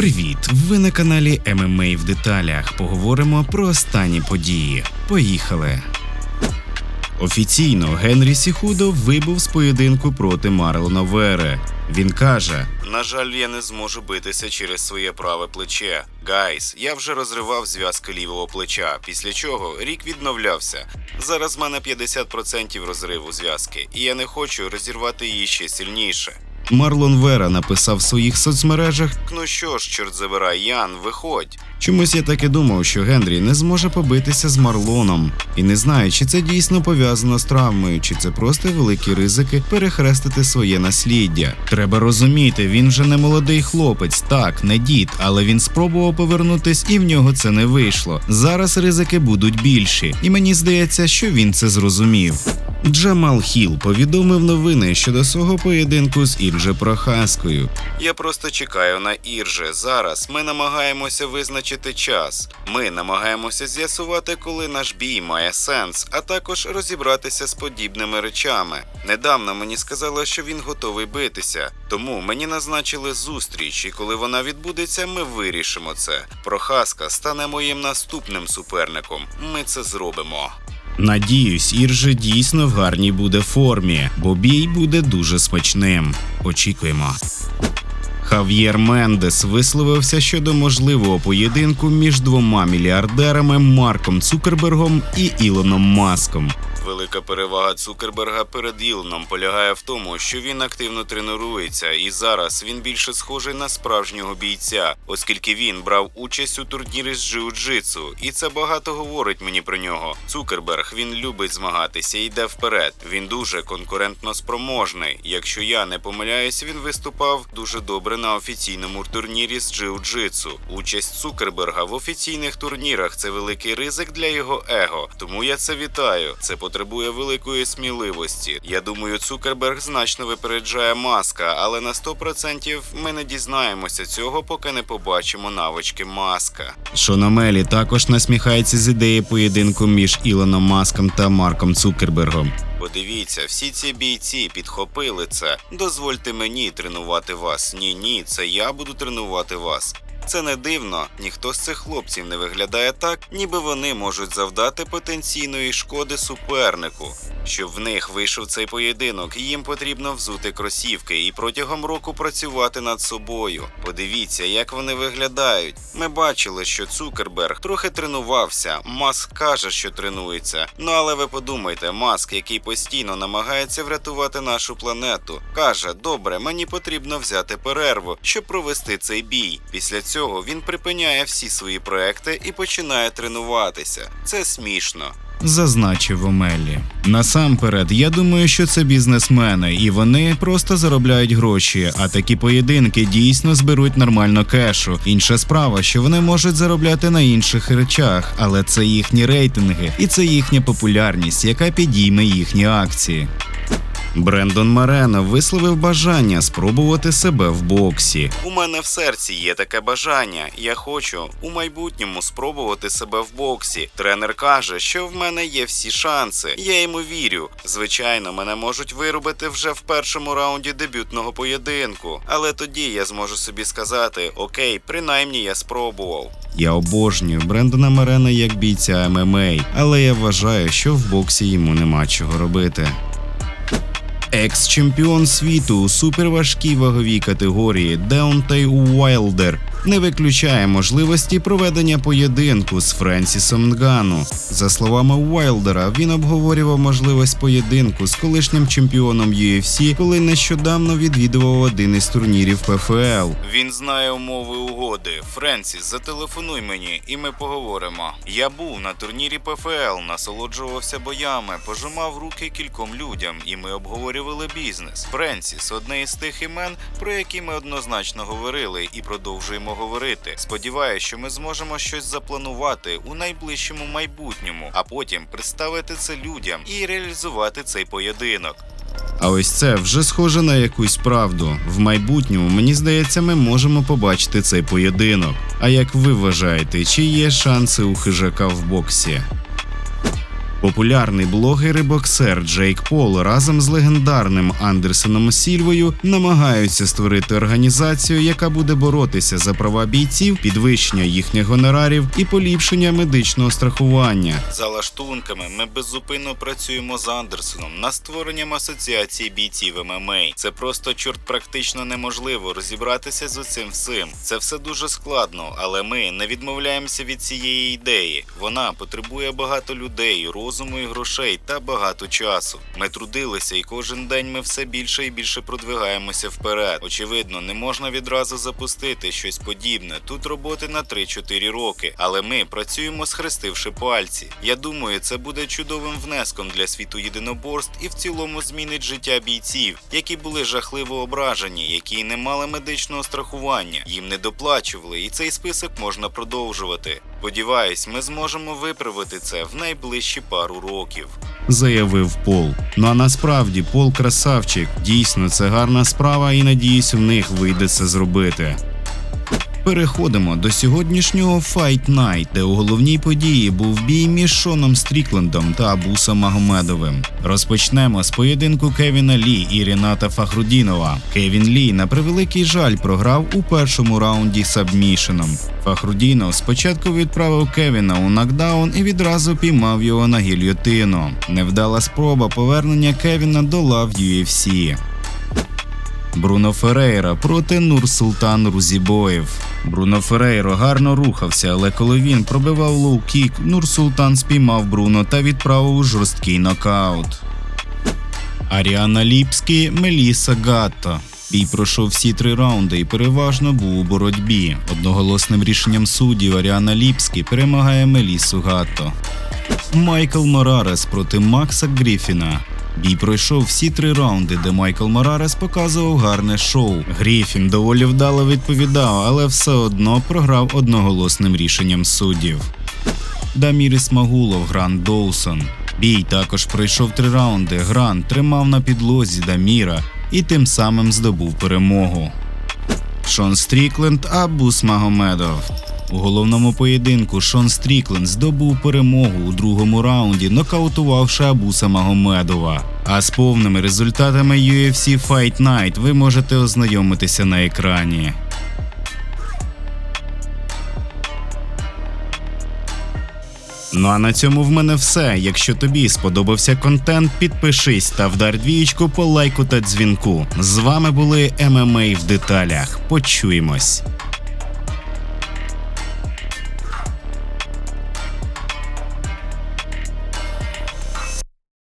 Привіт! Ви на каналі ММА в деталях. Поговоримо про останні події. Поїхали. Офіційно Генрі Сіхудо вибув з поєдинку проти Марлона Вере. Він каже: На жаль, я не зможу битися через своє праве плече. Гайс, я вже розривав зв'язки лівого плеча, після чого рік відновлявся. Зараз в мене 50% розриву зв'язки, і я не хочу розірвати її ще сильніше. Марлон Вера написав в своїх соцмережах: Ну що ж, чорт забирай, Ян, виходь. Чомусь я так і думав, що Генрі не зможе побитися з Марлоном, і не знаю, чи це дійсно пов'язано з травмою, чи це просто великі ризики перехрестити своє насліддя. Треба розуміти, він вже не молодий хлопець, так, не дід, але він спробував повернутись, і в нього це не вийшло. Зараз ризики будуть більші, і мені здається, що він це зрозумів. Джамал Хіл повідомив новини щодо свого поєдинку з Ірже Прохаскою. Я просто чекаю на Ірже. Зараз ми намагаємося визначити час. Ми намагаємося з'ясувати, коли наш бій має сенс, а також розібратися з подібними речами. Недавно мені сказали, що він готовий битися, тому мені назначили зустріч, і коли вона відбудеться, ми вирішимо це. Прохаска стане моїм наступним суперником. Ми це зробимо. Надіюсь, Ірже дійсно в гарній буде формі, бо бій буде дуже смачним. Очікуємо. Хав'єр Мендес висловився щодо можливого поєдинку між двома мільярдерами Марком Цукербергом і Ілоном Маском. Велика перевага Цукерберга перед Ілоном полягає в тому, що він активно тренується, і зараз він більше схожий на справжнього бійця, оскільки він брав участь у турнірі з джиу-джитсу, і це багато говорить мені про нього. Цукерберг він любить змагатися і йде вперед. Він дуже конкурентно спроможний. Якщо я не помиляюсь, він виступав дуже добре на офіційному турнірі з джиу-джитсу. Участь Цукерберга в офіційних турнірах це великий ризик для його его. Тому я це вітаю. Це потребує великої сміливості. Я думаю, Цукерберг значно випереджає маска, але на 100% ми не дізнаємося цього, поки не побачимо навички маска. Шономелі також насміхається з ідеї поєдинку між Ілоном Маском та Марком Цукербергом. Подивіться, всі ці бійці підхопили це. Дозвольте мені тренувати вас. Ні, ні, це я буду тренувати вас. Це не дивно, ніхто з цих хлопців не виглядає так, ніби вони можуть завдати потенційної шкоди супернику. Щоб в них вийшов цей поєдинок, їм потрібно взути кросівки і протягом року працювати над собою. Подивіться, як вони виглядають. Ми бачили, що Цукерберг трохи тренувався. Маск каже, що тренується. Ну але ви подумайте, маск, який постійно намагається врятувати нашу планету, каже: добре, мені потрібно взяти перерву, щоб провести цей бій. Після цього він припиняє всі свої проекти і починає тренуватися. Це смішно. Зазначив Омелі. Насамперед, я думаю, що це бізнесмени, і вони просто заробляють гроші. А такі поєдинки дійсно зберуть нормально кешу. Інша справа, що вони можуть заробляти на інших речах, але це їхні рейтинги і це їхня популярність, яка підійме їхні акції. Брендон Марено висловив бажання спробувати себе в боксі. У мене в серці є таке бажання. Я хочу у майбутньому спробувати себе в боксі. Тренер каже, що в мене є всі шанси. Я йому вірю. Звичайно, мене можуть вирубити вже в першому раунді дебютного поєдинку, але тоді я зможу собі сказати: Окей, принаймні я спробував. Я обожнюю Брендона Марена як бійця ММА, але я вважаю, що в боксі йому нема чого робити. Екс-чемпіон світу у суперважкій ваговій категорії Деонтей Уайлдер не виключає можливості проведення поєдинку з Френсісом Нгану. За словами Уайлдера, він обговорював можливість поєдинку з колишнім чемпіоном UFC, коли нещодавно відвідував один із турнірів ПФЛ. Він знає умови угоди. Френсіс, зателефонуй мені, і ми поговоримо. Я був на турнірі ПФЛ, насолоджувався боями, пожимав руки кільком людям, і ми обговорювали бізнес. Френсіс одне із тих імен, про які ми однозначно говорили і продовжуємо говорити. Сподіваюся, що ми зможемо щось запланувати у найближчому майбутньому, а потім представити це людям і реалізувати цей поєдинок. А ось це вже схоже на якусь правду. В майбутньому, мені здається, ми можемо побачити цей поєдинок. А як ви вважаєте, чи є шанси у хижака в боксі? Популярний блогер і боксер Джейк Пол разом з легендарним Андерсоном Сільвою намагаються створити організацію, яка буде боротися за права бійців, підвищення їхніх гонорарів і поліпшення медичного страхування. За лаштунками ми беззупинно працюємо з Андерсоном над створенням асоціації бійців ММА. Це просто чорт практично неможливо розібратися з цим всім. Це все дуже складно, але ми не відмовляємося від цієї ідеї. Вона потребує багато людей, розуму і грошей та багато часу. Ми трудилися, і кожен день ми все більше і більше продвигаємося вперед. Очевидно, не можна відразу запустити щось подібне. Тут роботи на 3-4 роки, але ми працюємо схрестивши пальці. Я думаю, це буде чудовим внеском для світу єдиноборств і в цілому змінить життя бійців, які були жахливо ображені, які не мали медичного страхування, їм не доплачували, і цей список можна продовжувати. Сподіваюсь, ми зможемо виправити це в найближчі пару років. Заявив Пол. Ну а насправді Пол красавчик. Дійсно, це гарна справа, і надіюсь, в них вийде це зробити. Переходимо до сьогоднішнього Fight Night, де у головній події був бій між Шоном Стріклендом та Абусом Магомедовим. Розпочнемо з поєдинку Кевіна Лі і Ріната Фахрудінова. Кевін Лі на превеликий жаль програв у першому раунді сабмішеном. Фахрудінов спочатку відправив Кевіна у нокдаун і відразу піймав його на гільйотину. Невдала спроба повернення Кевіна до лав UFC. Бруно Ферейра проти Нурсултан Рузібоєв. Бруно Ферейро гарно рухався, але коли він пробивав лоу-кік, Нурсултан спіймав Бруно та відправив у жорсткий нокаут. Аріана Ліпський, Меліса Гатто. Бій пройшов всі три раунди і переважно був у боротьбі. Одноголосним рішенням суддів Аріана Ліпський перемагає Мелісу Гатто. Майкл Морарес проти Макса Гріфіна. Бій пройшов всі три раунди, де Майкл Морарес показував гарне шоу. Гріфін доволі вдало відповідав, але все одно програв одноголосним рішенням суддів. Даміріс Магулов, Грант Доусон. Бій також пройшов три раунди. Грант тримав на підлозі Даміра і тим самим здобув перемогу. Шон Стрікленд Абус Магомедов. У головному поєдинку Шон Стрікленд здобув перемогу у другому раунді, нокаутувавши Абуса Магомедова. А з повними результатами UFC Fight Night ви можете ознайомитися на екрані. Ну а на цьому в мене все. Якщо тобі сподобався контент, підпишись та вдар двієчку по лайку та дзвінку. З вами були ММА в деталях. Почуємось.